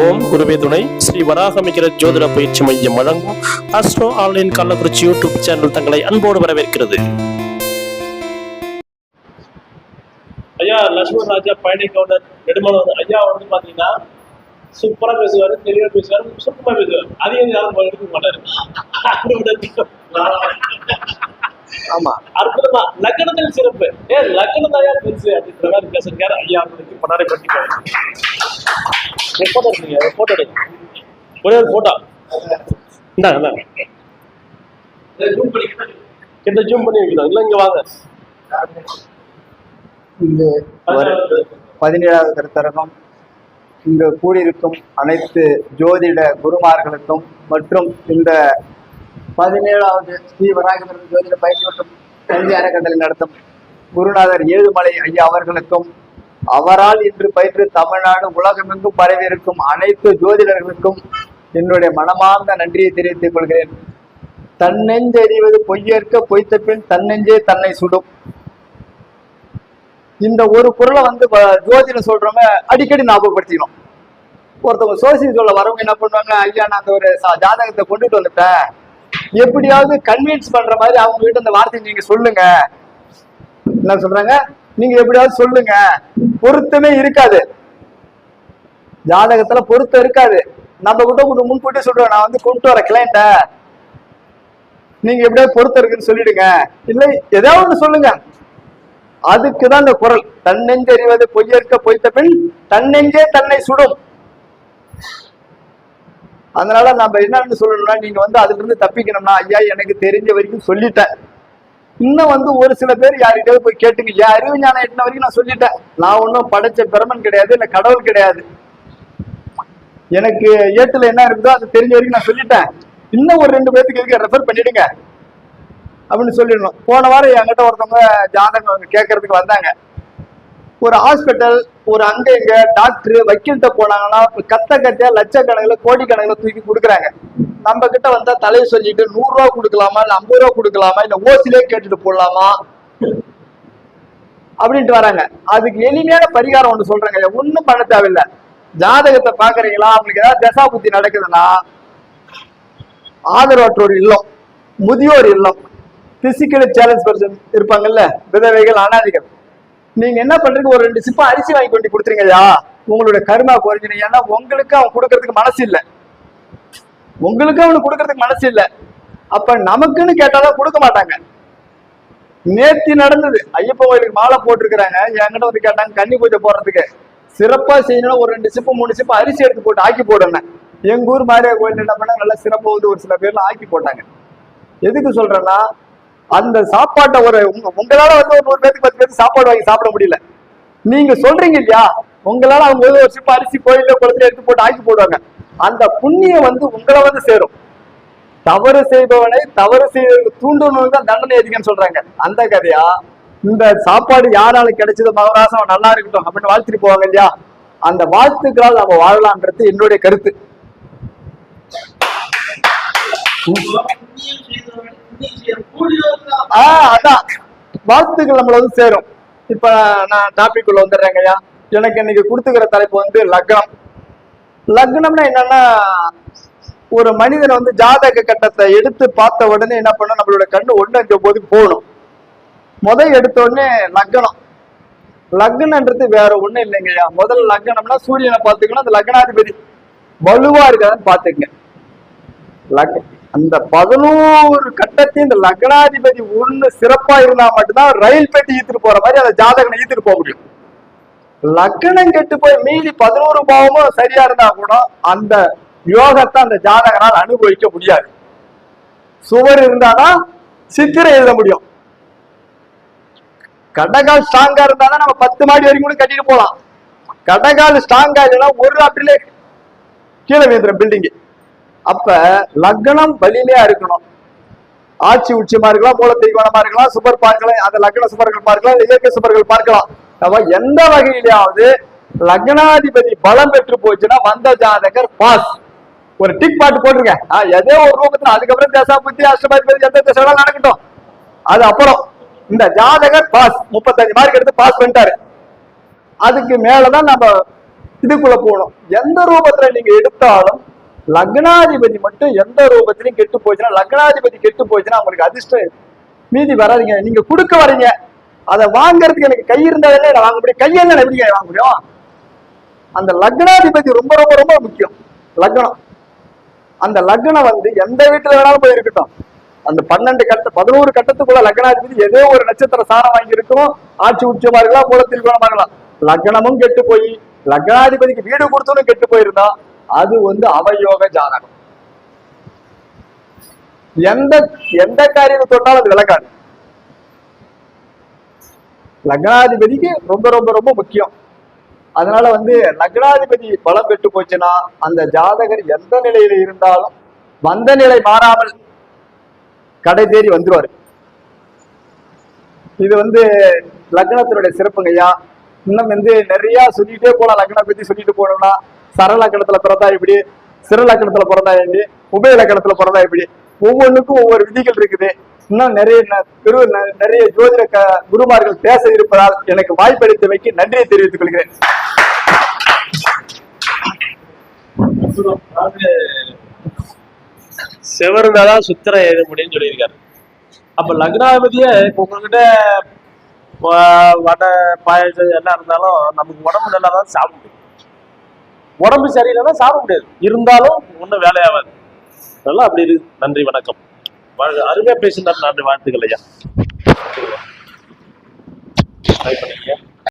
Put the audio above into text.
ஓம். குருவே துணை. ஸ்ரீ வராகமிகிற ஜோதிட பயிற்சி மையம் வழங்கும் astro online Kallakurichi YouTube channel தங்களை அன்போடு வரவேற்கிறது. ஐயா லட்சுமண் ராஜா பயணி கவுண்டர் நெடுமலன் ஐயா வந்து பாத்தீங்கன்னா சூப்பரா பேசுவாரு தெளிவா பேசுவாரு சூப்பரா பேசுவாரு. அதிகம் யாரும் எடுக்க மாட்டாரு. ஆமா. அற்புதமா. லக்னத்தில் சிறப்பு. ஏ லக்னதாயா பெருசு அப்படின்ற மாதிரி பேசுறாரு ஐயா அவங்களுக்கு பண்ணாரை பற்றி போட்டோ எடுங்க போட்டோ எடுங்க. ஒரே ஒரு போட்டோ இந்தாங்க இந்தாங்க கிட்ட ஜூம் பண்ணி வைக்கலாம் இல்ல இங்க வாங்க. இந்த பதினேழாவது கருத்தரங்கம். இங்கு கூடியிருக்கும் அனைத்து ஜோதிட குருமார்களுக்கும் மற்றும் இந்த பதினேழாவது ஸ்ரீ வராகவரன் ஜோதிட பயிற்சி மற்றும் கல்வி அறக்கட்டளை நடத்தும் குருநாதர் ஏழுமலை ஐயா அவர்களுக்கும் அவரால் இன்று பயிற்று தமிழ்நாடு உலகமெங்கும் பரவியிருக்கும் அனைத்து ஜோதிடர்களுக்கும் என்னுடைய மனமார்ந்த நன்றியை தெரிவித்துக் கொள்கிறேன். தன்னெஞ்செறிவது பொய்யேற்க பொய்த்த பின் தன்னெஞ்சே தன்னை சுடும். இந்த ஒரு குரலை வந்து ஜோதிடம் சொல்றவங்க அடிக்கடி ஞாபகப்படுத்திக்கணும். ஒருத்தவங்க சோசியல் சொல்ல வரவங்க என்ன பண்ணுவாங்க ஐயா நான் அந்த ஒரு ஜாதகத்தை கொண்டுட்டு வந்துட்டேன். எப்படியாவது கன்வின்ஸ் பண்ற மாதிரி அவங்க கிட்ட அந்த வார்த்தையை நீங்க சொல்லுங்க. என்ன சொல்றாங்க? நீங்க எப்படியாவது சொல்லுங்க. பொருத்தமே இருக்காது. ஜாதகத்துல பொருத்தம் இருக்காது. நம்ம கிட்ட கொஞ்சம் முன்கூட்டியே சொல்றோம். நான் வந்து கொண்டு வர கிளைண்ட நீங்க எப்படியாவது பொருத்தம் இருக்குன்னு சொல்லிடுங்க. இல்லை ஏதாவது ஒண்ணு சொல்லுங்க. அதுக்குதான் இந்த குரல். தன்னெஞ்சறிவது பொய்யற்க பொய்த்த பின் தன்னெஞ்சே தன்னை சுடும். அதனால நம்ம என்னன்னு சொல்லணும்னா நீங்க வந்து அதுல இருந்து தப்பிக்கணும்னா ஐயா எனக்கு தெரிஞ்ச வரைக்கும் சொல்லிட்டேன். இன்னும் வந்து ஒரு சில பேர் யார்கிட்டயாவது போய் கேட்டுங்க. என் அறிவு ஞானம் எட்டின வரைக்கும் நான் சொல்லிட்டேன். நான் ஒன்றும் படைச்ச பிரமன் கிடையாது இல்லை கடவுள் கிடையாது. எனக்கு ஏட்டுல என்ன இருக்குதோ அது தெரிஞ்ச வரைக்கும் நான் சொல்லிட்டேன். இன்னும் ஒரு ரெண்டு பேர்த்துக்கு இதுக்கு ரெஃபர் பண்ணிடுங்க. அப்படின்னு சொல்லிடணும். போன வாரம் என்கிட்ட ஒருத்தவங்க ஜாதகம் கேட்கறதுக்கு வந்தாங்க. ஒரு ஹாஸ்பிட்டல் ஒரு அங்க இங்க டாக்டர் வக்கீல்கிட்ட போனாங்கன்னா கத்த கத்தையா லட்சக்கணக்கில் கோடிக்கணக்கில் தூக்கி கொடுக்குறாங்க. நம்ம கிட்ட வந்தா தலையை சொல்லிட்டு நூறு ரூபா கொடுக்கலாமா இல்ல ஐம்பது ரூபா கொடுக்கலாமா இல்ல ஓசிலே கேட்டுட்டு போடலாமா? அப்படின்ட்டு வராங்க. அதுக்கு எளிமையான பரிகாரம் ஒன்று சொல்றாங்க. ஒன்றும் பண்ண தேவையில்லை. ஜாதகத்தை பாக்குறீங்களா அவங்களுக்கு ஏதாவது தசா புத்தி நடக்குதுன்னா ஆதரவற்றோர் இல்லம் முதியோர் இல்லம் பிசிக்கலி சேலஞ்ச் பர்சன் இருப்பாங்கல்ல விதவைகள் அனாதிகள். நீங்க என்ன பண்றீங்க? ஒரு ரெண்டு சிப்பம் அரிசி வாங்கி கொண்டு கொடுத்துருங்கய்யா உங்களுடைய கருமா குறைஞ்சிடும் ஏன்னா உங்களுக்கு அவன் கொடுக்கறதுக்கு மனசு இல்லை. உங்களுக்கு அவனுக்கு கொடுக்கறதுக்கு மனசு இல்லை. அப்ப நமக்குன்னு கேட்டாதான் கொடுக்க மாட்டாங்க. நேத்தி நடந்தது. ஐயப்பன் கோயிலுக்கு மாலை போட்டிருக்கிறாங்க. என்கிட்ட வந்து கேட்டாங்க கன்னி பூஜை போடுறதுக்கு. சிறப்பா செய்யணும் ஒரு ரெண்டு சிப்பு மூணு சிப்பு அரிசி எடுத்து போட்டு ஆக்கி போடணும். எங்க ஊர் மாரியா கோயில் என்ன பண்ணா நல்லா சிறப்பா வந்து ஒரு சில பேர்லாம் ஆக்கி போட்டாங்க. எதுக்கு சொல்றேன்னா அந்த சாப்பாட்டை ஒரு உங்களால வந்து ஒரு நூறு பேருக்கு பத்து பேருக்கு சாப்பாடு வாங்கி சாப்பிட முடியல. நீங்க சொல்றீங்க இல்லையா? உங்களால அவங்க ஒரு சிப்ப அரிசி கோயில குளத்துல எடுத்து போட்டு ஆக்கி போடுவாங்க. அந்த புண்ணியம் வந்து உங்களை வந்து சேரும். தவறு செய்பவனை தவறு செய்ய தூண்டணும் தான் தண்டனை அதிகம்னு சொல்றாங்க. அந்த கதையா? இந்த சாப்பாடு யாரால கிடைச்சது? மகராசம் நல்லா இருக்கட்டும் அப்படின்னு வாழ்த்துட்டு போவாங்க இல்லையா? அந்த வாழ்த்துக்களால் நம்ம வாழலாம்ன்றது என்னுடைய கருத்து. ஆஹ் அதான். வாழ்த்துக்கள் நம்மள வந்து சேரும். இப்ப நான் டாபிக் உள்ள வந்துடுறேங்கய்யா எனக்கு இன்னைக்கு கொடுத்துக்கிற தலைப்பு வந்து லக்னம். லக்னம்னா என்னன்னா ஒரு மனிதன் வந்து ஜாதக கட்டத்தை எடுத்து பார்த்த உடனே என்ன பண்ணும்? நம்மளோட கண்ணு ஒன்று அஞ்சு போது போகணும். முதல் எடுத்த உடனே லக்னம். லக்னன்றது வேற ஒண்ணும் இல்லைங்கய்யா முதல் லக்னம்னா சூரியனை பார்த்துக்கணும். அந்த லக்னாதிபதி வலுவா இருக்காதுன்னு பாத்துக்கங்க லக்னம் அந்த பதினோரு கட்டத்தையும் இந்த லக்னாதிபதி ஒண்ணு சிறப்பா இருந்தா மட்டும்தான் ரயில் பெட்டி ஈத்துட்டு போற மாதிரி அந்த ஜாதகனை ஈத்துட்டு போக முடியும். லக்னம் கெட்டு போய் மீதி பதினோரு பாவமும் சரியா இருந்தா கூட அந்த யோகத்தை அந்த ஜாதகனால் அனுபவிக்க முடியாது. சுவர் இருந்தாதான் சித்திரை எழுத முடியும். கடகால் ஸ்ட்ராங்கா இருந்தாதான் நம்ம பத்து மாடி வரைக்கும் கூட கட்டிட்டு போலாம். கடகால் ஸ்ட்ராங்கா இல்லைன்னா ஒரு அப்படிலே கீழே வீந்துடும் பில்டிங்கு அப்ப லக்னம் வலிமையா இருக்கணும் ஆட்சி உச்சியமா இருக்கலாம் மூல தெய்வானமா இருக்கலாம் சுபர் பார்க்கலாம் அந்த லக்ன சுபர்கள் பார்க்கலாம் இயற்கை சுபர்கள் பார்க்கலாம். நம்ம எந்த வகையிலாவது லக்னாதிபதி பலம் பெற்று போச்சுன்னா வந்த ஜாதகர் பாஸ். ஒரு டிக் பாட்டு போட்டுருங்க ஆஹ் ஏதோ ஒரு ரூபத்துல அதுக்கப்புறம் தசா புத்தி அஷ்டமாதிபதி எந்த தசைலாம் நடக்கட்டும். அது அப்புறம் இந்த ஜாதகர் பாஸ். முப்பத்தஞ்சு மார்க் எடுத்து பாஸ் பண்ணிட்டாரு. அதுக்கு மேலதான் நம்ம இதுக்குள்ள போகணும். எந்த ரூபத்துல நீங்க எடுத்தாலும் லக்னாதிபதி மட்டும் எந்த ரூபத்திலையும் கெட்டு போச்சுன்னா லக்னாதிபதி கெட்டு போச்சுன்னா உங்களுக்கு அதிர்ஷ்டம் மீதி வராதீங்க. நீங்க கொடுக்க வரீங்க. அதை வாங்குறதுக்கு எனக்கு கை இருந்தாலே நான் வாங்க முடியும். கையெல்லாம் நான் எப்படி வாங்க முடியும்? அந்த லக்னாதிபதி ரொம்ப ரொம்ப ரொம்ப முக்கியம். லக்னம். அந்த லக்னம் வந்து எந்த வீட்டுல வேணாலும் போய் இருக்கட்டும் அந்த பன்னெண்டு கட்ட பதினோரு கட்டத்துக்குள்ள லக்னாதிபதி ஏதோ ஒரு நட்சத்திர சாரம் வாங்கி இருக்கும் ஆட்சி உச்சமா இருக்கலாம் மூலத்தில் குணமா இருக்கலாம் லக்னமும் கெட்டு போய் லக்னாதிபதிக்கு வீடு கொடுத்தவனும் கெட்டு போயிருந்தான். அது வந்து அவயோக ஜாதகம். எந்த எந்த காரியத்தை தொட்டாலும் அது விளக்காது. லக்னாதிபதிக்கு ரொம்ப ரொம்ப ரொம்ப முக்கியம். அதனால வந்து லக்னாதிபதி பலம் பெற்று போச்சுன்னா அந்த ஜாதகர் எந்த நிலையில இருந்தாலும் வந்த நிலை மாறாமல் கடை தேடி வந்துருவாரு. இது வந்து லக்னத்தினுடைய சிறப்புங்கய்யா. இன்னும் வந்து நிறைய சொல்லிட்டே போலாம். லக்னம் பத்தி சொல்லிட்டு போனோம்னா சரலக்கணத்துல பிறந்தா இப்படி சிறலக்கணத்துல பிறந்தா எப்படி உபய லக்கணத்துல பிறந்தா எப்படி ஒவ்வொன்றுக்கும் ஒவ்வொரு விதிகள் இருக்குது. இன்னும் நிறைய பெரு நிறைய ஜோதிட க- குருமார்கள் பேச இருப்பதால் எனக்கு வாய்ப்பளித்தமைக்கு நன்றியை தெரிவித்துக் கொள்கிறேன். அதாவது சுத்திரம் எழுத முடியும்னு சொல்லியிருக்காரு. அப்ப லக்னாபதிய உங்ககிட்ட வடை பாயசம் எல்லாம் இருந்தாலும் நமக்கு உடம்பு நல்லா தான் சாப்பிட உடம்பு சரியில்லைன்னா சாப்பிட முடியாது. இருந்தாலும் ஒன்றும் வேலையாகாது. நல்லா அப்படி இருக்கு நன்றி வணக்கம். அருமையா பேசினார் நன்றி வாழ்த்துக்கள் ஐயா. ட்ரை பண்ணிக்கங்க.